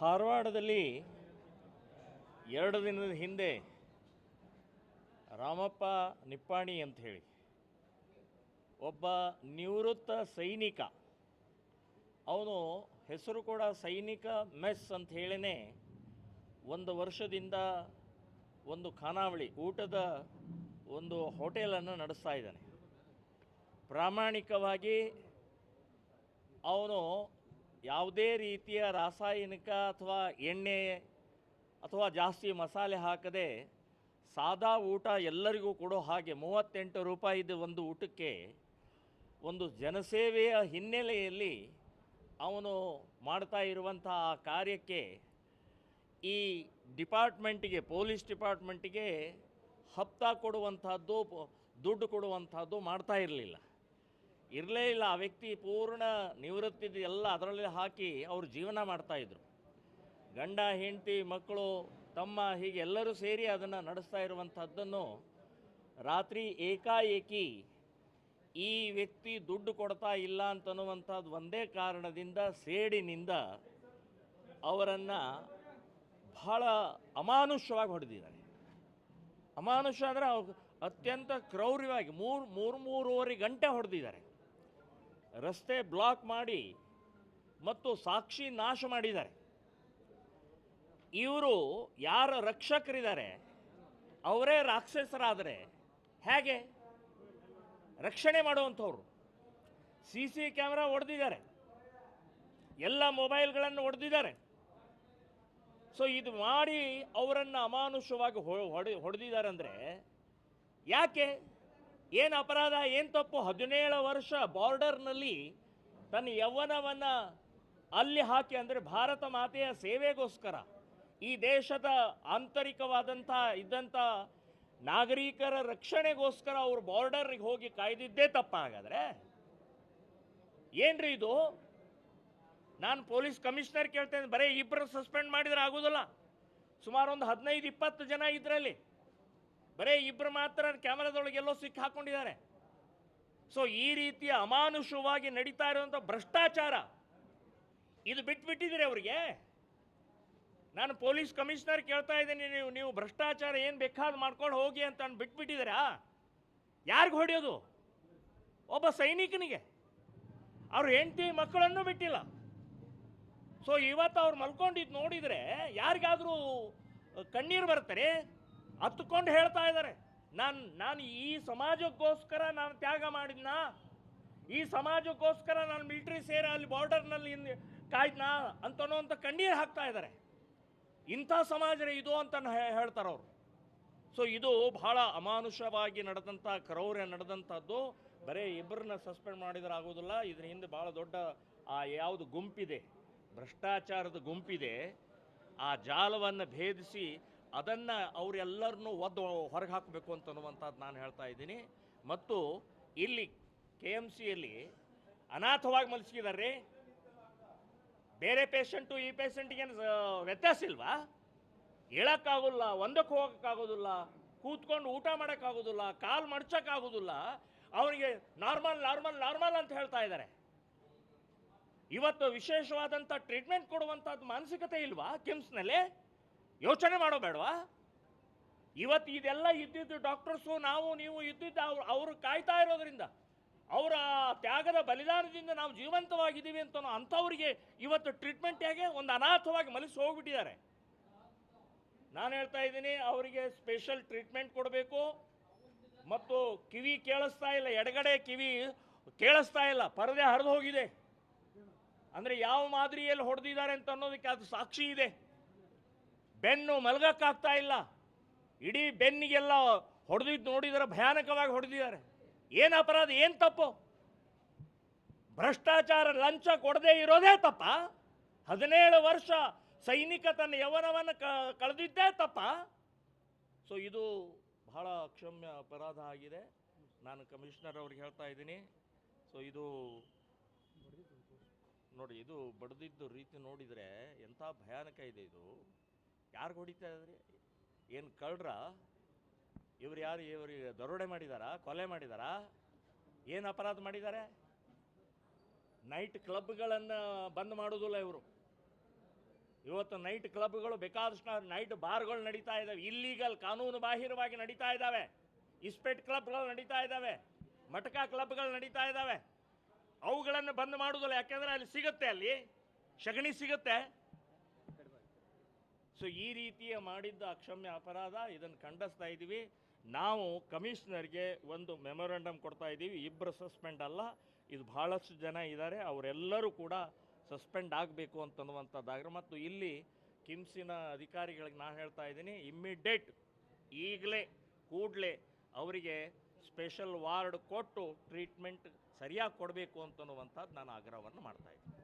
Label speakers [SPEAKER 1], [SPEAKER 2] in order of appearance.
[SPEAKER 1] ಧಾರವಾಡದಲ್ಲಿ ಎರಡು ದಿನದ ಹಿಂದೆ ರಾಮಪ್ಪ ನಿಪ್ಪಾಣಿ ಅಂತ ಹೇಳಿ ಒಬ್ಬ ನಿವೃತ್ತ ಸೈನಿಕ. ಅವನು ಹೆಸರು ಕೂಡ ಸೈನಿಕ ಮೆಸ್ ಅಂತ ಹೇಳಿನೇ ಒಂದು ವರ್ಷದಿಂದ ಒಂದು ಖಾನಾವಳಿ, ಊಟದ ಒಂದು ಹೋಟೆಲನ್ನು ನಡೆಸ್ತಾ ಇದ್ದಾನೆ. ಪ್ರಾಮಾಣಿಕವಾಗಿ ಅವನು ಯಾವುದೇ ರೀತಿಯ ರಾಸಾಯನಿಕ ಅಥವಾ ಎಣ್ಣೆ ಅಥವಾ ಜಾಸ್ತಿ ಮಸಾಲೆ ಹಾಕದೆ ಸಾದಾ ಊಟ ಎಲ್ಲರಿಗೂ ಕೊಡೋ ಹಾಗೆ ಮೂವತ್ತೆಂಟು ರೂಪಾಯಿದು ಒಂದು ಊಟಕ್ಕೆ ಒಂದು ಜನಸೇವೆಯ ಹಿನ್ನೆಲೆಯಲ್ಲಿ ಅವನು ಮಾಡ್ತಾ ಇರುವಂಥ ಆ ಕಾರ್ಯಕ್ಕೆ ಈ ಡಿಪಾರ್ಟ್ಮೆಂಟಿಗೆ, ಪೊಲೀಸ್ ಡಿಪಾರ್ಟ್ಮೆಂಟಿಗೆ ಹಪ್ತಾ ಕೊಡುವಂಥದ್ದು, ದುಡ್ಡು ಕೊಡುವಂಥದ್ದು ಮಾಡ್ತಾ ಇರಲಿಲ್ಲ. ಇರಲೇ ಇಲ್ಲ, ಆ ವ್ಯಕ್ತಿ ಪೂರ್ಣ ನಿವೃತ್ತಿ ಎಲ್ಲ ಅದರಲ್ಲಿ ಹಾಕಿ ಅವರು ಜೀವನ ಮಾಡ್ತಾಯಿದ್ರು ಗಂಡ, ಹೆಂಡತಿ, ಮಕ್ಕಳು, ತಮ್ಮ ಹೀಗೆ ಎಲ್ಲರೂ ಸೇರಿ ಅದನ್ನು ನಡೆಸ್ತಾ ಇರುವಂಥದ್ದನ್ನು ರಾತ್ರಿ ಏಕಾಏಕಿ ಈ ವ್ಯಕ್ತಿ ದುಡ್ಡು ಕೊಡ್ತಾ ಇಲ್ಲ ಅಂತನ್ನುವಂಥದ್ದು ಒಂದೇ ಕಾರಣದಿಂದ ಸೇಡಿನಿಂದ ಅವರನ್ನು ಬಹಳ ಅಮಾನುಷ್ಯವಾಗಿ ಹೊಡೆದಿದ್ದಾರೆ. ಅಮಾನುಷ್ಯ ಅಂದರೆ ಅತ್ಯಂತ ಕ್ರೌರ್ಯವಾಗಿ ಮೂರು ಮೂರು, ಮೂರುವರೆ ಗಂಟೆ ಹೊಡೆದಿದ್ದಾರೆ. ರಸ್ತೆ ಬ್ಲಾಕ್ ಮಾಡಿ ಮತ್ತು ಸಾಕ್ಷಿ ನಾಶ ಮಾಡಿದ್ದಾರೆ. ಇವರು ಯಾರ ರಕ್ಷಕರಿದ್ದಾರೆ? ಅವರೇ ರಾಕ್ಷಸರಾದರೆ ಹೇಗೆ? ರಕ್ಷಣೆ ಮಾಡುವಂಥವ್ರು. ಸಿ ಸಿ ಕ್ಯಾಮ್ರಾ ಹೊಡೆದಿದ್ದಾರೆ ಎಲ್ಲ ಮೊಬೈಲ್ಗಳನ್ನು ಹೊಡೆದಿದ್ದಾರೆ ಸೊ ಇದು ಮಾಡಿ ಅವರನ್ನು ಅಮಾನುಷವಾಗಿ ಹೊಡೆ ಹೊಡೆದಿದ್ದಾರೆ ಅಂದರೆ ಯಾಕೆ? ಏನು ಅಪರಾಧ, ಏನು ತಪ್ಪು? ಹದಿನೇಳು ವರ್ಷ ಬಾರ್ಡರ್ನಲ್ಲಿ ತನ್ನ ಯೌವನವನ್ನು ಅಲ್ಲಿ ಹಾಕಿ ಅಂದರೆ ಭಾರತ ಮಾತೆಯ ಸೇವೆಗೋಸ್ಕರ ಈ ದೇಶದ ಆಂತರಿಕವಾದಂಥ ಇದ್ದಂಥ ನಾಗರಿಕರ ರಕ್ಷಣೆಗೋಸ್ಕರ ಅವರು ಬಾರ್ಡರ್ಗೆ ಹೋಗಿ ಕಾಯ್ದಿದ್ದೇ ತಪ್ಪ ಹಾಗಾದ್ರೆ? ಏನ್ರಿ ಇದು? ನಾನು ಪೊಲೀಸ್ ಕಮಿಷನರ್ ಕೇಳ್ತೇನೆ, ಬರೀ ಇಬ್ಬರು ಸಸ್ಪೆಂಡ್ ಮಾಡಿದ್ರೆ ಆಗೋದಿಲ್ಲ. ಸುಮಾರು ಒಂದು ಹದಿನೈದು, ಇಪ್ಪತ್ತು ಜನ ಇದರಲ್ಲಿ. ಬರೀ ಇಬ್ಬರು ಮಾತ್ರ ಕ್ಯಾಮರಾದೊಳಗೆ ಎಲ್ಲೋ ಸಿಕ್ಕಿ ಹಾಕೊಂಡಿದ್ದಾರೆ. ಸೊ ಈ ರೀತಿಯ ಅಮಾನುಷವಾಗಿ ನಡೀತಾ ಇರುವಂಥ ಭ್ರಷ್ಟಾಚಾರ ಇದು ಬಿಟ್ಬಿಟ್ಟಿದ್ದೀರಿ ಅವರಿಗೆ. ನಾನು ಪೊಲೀಸ್ ಕಮಿಷನರ್ ಕೇಳ್ತಾ ಇದ್ದೀನಿ, ನೀವು ನೀವು ಭ್ರಷ್ಟಾಚಾರ ಏನು ಬೇಕಾದ್ ಮಾಡ್ಕೊಂಡು ಹೋಗಿ ಅಂತ ಅಂದ್ ಬಿಟ್ಬಿಟ್ಟಿದ್ದೀರಾ? ಯಾರಿಗೆ ಹೊಡೆಯೋದು? ಒಬ್ಬ ಸೈನಿಕನಿಗೆ. ಅವ್ರ ಹೆಂಡತಿ ಮಕ್ಕಳನ್ನು ಬಿಟ್ಟಿಲ್ಲ. ಸೊ ಇವತ್ತು ಅವ್ರು ಮಲ್ಕೊಂಡಿದ್ದು ನೋಡಿದರೆ ಯಾರಿಗಾದರೂ ಕಣ್ಣೀರು ಬರ್ತಾರೆ ಹತ್ಕೊಂಡು ಹೇಳ್ತಾ ಇದ್ದಾರೆ. ನಾನು ನಾನು ಈ ಸಮಾಜಕ್ಕೋಸ್ಕರ ನಾನು ತ್ಯಾಗ ಮಾಡಿದ್ನ? ಈ ಸಮಾಜಕ್ಕೋಸ್ಕರ ನಾನು ಮಿಲ್ಟ್ರಿ ಸೇರಿ ಅಲ್ಲಿ ಬಾರ್ಡರ್ನಲ್ಲಿ ಕಾಯ್ದನಾ ಅಂತನೋ ಕಣ್ಣೀರು ಹಾಕ್ತಾ ಇದ್ದಾರೆ. ಇಂಥ ಸಮಾಜ ಇದು ಅಂತ ಹೇಳ್ತಾರೆ ಅವರು. ಸೊ ಇದು ಬಹಳ ಅಮಾನುಷವಾಗಿ ನಡೆದಂಥ, ಕ್ರೌರ್ಯ ನಡೆದಂಥದ್ದು. ಬರೇ ಇಬ್ಬರನ್ನ ಸಸ್ಪೆಂಡ್ ಮಾಡಿದ್ರೆ ಆಗೋದಿಲ್ಲ. ಇದ್ರ ಹಿಂದೆ ಭಾಳ ದೊಡ್ಡ, ಆ ಯಾವುದು ಗುಂಪಿದೆ, ಭ್ರಷ್ಟಾಚಾರದ ಗುಂಪಿದೆ, ಆ ಜಾಲವನ್ನು ಭೇದಿಸಿ ಅದನ್ನು ಅವರೆಲ್ಲರನ್ನೂ ಒದ್ದು ಹೊರಗೆ ಹಾಕಬೇಕು ಅಂತ ಅನ್ನುವಂಥದ್ದು ನಾನು ಹೇಳ್ತಾ ಇದ್ದೀನಿ. ಮತ್ತು ಇಲ್ಲಿ ಕೆ ಎಂ ಸಿಯಲ್ಲಿ ಅನಾಥವಾಗಿ ಮಲಗಿಸಿದ್ದಾರೆ ಬೇರೆ ಪೇಷಂಟು ಈ ಪೇಷಂಟಿಗೆ ವ್ಯತ್ಯಾಸ ಇಲ್ವಾ? ಹೇಳೋಕ್ಕಾಗೋಲ್ಲ ಒಂದಕ್ಕೆ ಹೋಗೋಕ್ಕಾಗೋದಿಲ್ಲ, ಕೂತ್ಕೊಂಡು ಊಟ ಮಾಡೋಕ್ಕಾಗೋದಿಲ್ಲ, ಕಾಲು ಮಡ್ಚೋಕ್ಕಾಗೋದಿಲ್ಲ. ಅವನಿಗೆ ನಾರ್ಮಲ್ ನಾರ್ಮಲ್ ನಾರ್ಮಲ್ ಅಂತ ಹೇಳ್ತಾ ಇದ್ದಾರೆ. ಇವತ್ತು ವಿಶೇಷವಾದಂಥ ಟ್ರೀಟ್ಮೆಂಟ್ ಕೊಡುವಂಥದ್ದು ಮಾನಸಿಕತೆ ಇಲ್ವಾ ಕಿಮ್ಸ್ನಲ್ಲಿ ಯೋಚನೆ ಮಾಡೋ ಬೇಡವಾ? ಇವತ್ತು ಇದೆಲ್ಲ ಇದ್ದಿದ್ದು ಡಾಕ್ಟರ್ಸು, ನಾವು, ನೀವು ಇದ್ದಿದ್ದು ಅವ್ರು, ಅವರು ಕಾಯ್ತಾ ಇರೋದ್ರಿಂದ, ಅವರ ತ್ಯಾಗದ ಬಲಿದಾನದಿಂದ ನಾವು ಜೀವಂತವಾಗಿದ್ದೀವಿ ಅಂತ ಅಂಥವ್ರಿಗೆ ಇವತ್ತು ಟ್ರೀಟ್ಮೆಂಟ್ ಹೇಗೆ ಒಂದು ಅನಾಥವಾಗಿ ಮಲಸಿ ಹೋಗ್ಬಿಟ್ಟಿದ್ದಾರೆ. ನಾನು ಹೇಳ್ತಾ ಇದ್ದೀನಿ, ಅವರಿಗೆ ಸ್ಪೆಷಲ್ ಟ್ರೀಟ್ಮೆಂಟ್ ಕೊಡಬೇಕು. ಮತ್ತು ಕಿವಿ ಕೇಳಿಸ್ತಾ ಇಲ್ಲ, ಎಡಗಡೆ ಕಿವಿ ಕೇಳಿಸ್ತಾ ಇಲ್ಲ, ಪರದೆ ಹರಿದು ಹೋಗಿದೆ. ಅಂದರೆ ಯಾವ ಮಾದರಿಯಲ್ಲಿ ಹೊಡೆದಿದ್ದಾರೆ ಅಂತ ಅನ್ನೋದಕ್ಕೆ ಅದು ಸಾಕ್ಷಿ ಇದೆ. ಬೆನ್ನು ಮಲಗಕ್ಕಾಗ್ತಾ ಇಲ್ಲ. ಇಡೀ ಬೆನ್ನಿಗೆಲ್ಲ ಹೊಡೆದಿದ್ದು ನೋಡಿದರೆ ಭಯಾನಕವಾಗಿ ಹೊಡೆದಿದ್ದಾರೆ. ಏನು ಅಪರಾಧ, ಏನು ತಪ್ಪು? ಭ್ರಷ್ಟಾಚಾರ ಲಂಚ ಕೊಡದೇ ಇರೋದೇ ತಪ್ಪ? ಹದಿನೇಳು ವರ್ಷ ಸೈನಿಕ ತನ್ನ ಯವನವನ್ನು ಕಳೆದಿದ್ದೇ ತಪ್ಪ? ಸೊ ಇದು ಬಹಳ ಅಕ್ಷಮ್ಯ ಅಪರಾಧ ಆಗಿದೆ. ನಾನು ಕಮಿಷನರ್ ಅವ್ರಿಗೆ ಹೇಳ್ತಾ ಇದ್ದೀನಿ. ಸೊ ಇದು ನೋಡಿ, ಇದು ಬಡ್ದಿದ್ದು ರೀತಿ ನೋಡಿದರೆ ಎಂಥ ಭಯಾನಕ ಇದೆ ಇದು. ಯಾರಿಗೆ ಹೊಡಿತಾ ಇದ್ರಿ? ಏನು ಕಳ್ರ? ಇವ್ರು ಯಾರು ಇವರಿಗೆ ದರೋಡೆ ಮಾಡಿದಾರಾ? ಕೊಲೆ ಮಾಡಿದಾರಾ? ಏನು ಅಪರಾಧ ಮಾಡಿದ್ದಾರೆ ನೈಟ್ ಕ್ಲಬ್ಗಳನ್ನು ಬಂದ್ ಮಾಡೋದಿಲ್ಲ ಇವರು. ಇವತ್ತು ನೈಟ್ ಕ್ಲಬ್ಗಳು ಬೇಕಾದಷ್ಟು ನೈಟ್ ಬಾರ್ಗಳು ನಡೀತಾ ಇದ್ದಾವೆ ಇಲ್ಲೀಗಲ್ ಕಾನೂನು ಬಾಹಿರವಾಗಿ ನಡೀತಾ ಇದ್ದಾವೆ ಇಸ್ಪೆಟ್ ಕ್ಲಬ್ಗಳು ನಡೀತಾ ಇದ್ದಾವೆ ಮಟಕಾ ಕ್ಲಬ್ಗಳು ನಡೀತಾ ಇದ್ದಾವೆ ಅವುಗಳನ್ನು ಬಂದ್ ಮಾಡೋದಿಲ್ಲ. ಯಾಕೆಂದ್ರೆ ಅಲ್ಲಿ ಸಿಗುತ್ತೆ ಅಲ್ಲಿ. ಸಗಣಿ ಸಿಗುತ್ತೆ. ಸೊ ಈ ರೀತಿಯ ಮಾಡಿದ್ದ ಅಕ್ಷಮ್ಯ ಅಪರಾಧ ಇದನ್ನು ಖಂಡಿಸ್ತಾ ಇದ್ದೀವಿ. ನಾವು ಕಮಿಷನರ್ಗೆ ಒಂದು ಮೆಮೊರಾಂಡಮ್ ಕೊಡ್ತಾ ಇದ್ದೀವಿ. ಇಬ್ಬರು ಸಸ್ಪೆಂಡ್ ಅಲ್ಲ. ಇದು ಬಹಳಷ್ಟು ಜನ ಇದ್ದಾರೆ. ಅವರೆಲ್ಲರೂ ಕೂಡ ಸಸ್ಪೆಂಡ್ ಆಗಬೇಕು ಅಂತನ್ನುವಂಥದ್ದಾಗ್ರೆ ಮತ್ತು ಇಲ್ಲಿ ಕಿಮ್ಸಿನ ಅಧಿಕಾರಿಗಳಿಗೆ ನಾನು ಹೇಳ್ತಾ ಇದ್ದೀನಿ, ಇಮ್ಮಿಡಿಯೇಟ್ ಈಗಲೇ, ಕೂಡಲೇ ಅವರಿಗೆ ಸ್ಪೆಷಲ್ ವಾರ್ಡ್ ಕೊಟ್ಟು ಟ್ರೀಟ್ಮೆಂಟ್ ಸರಿಯಾಗಿ ಕೊಡಬೇಕು ಅಂತನ್ನುವಂಥದ್ದು ನಾನು ಆಗ್ರಹವನ್ನು ಮಾಡ್ತಾ ಇದ್ದೀನಿ.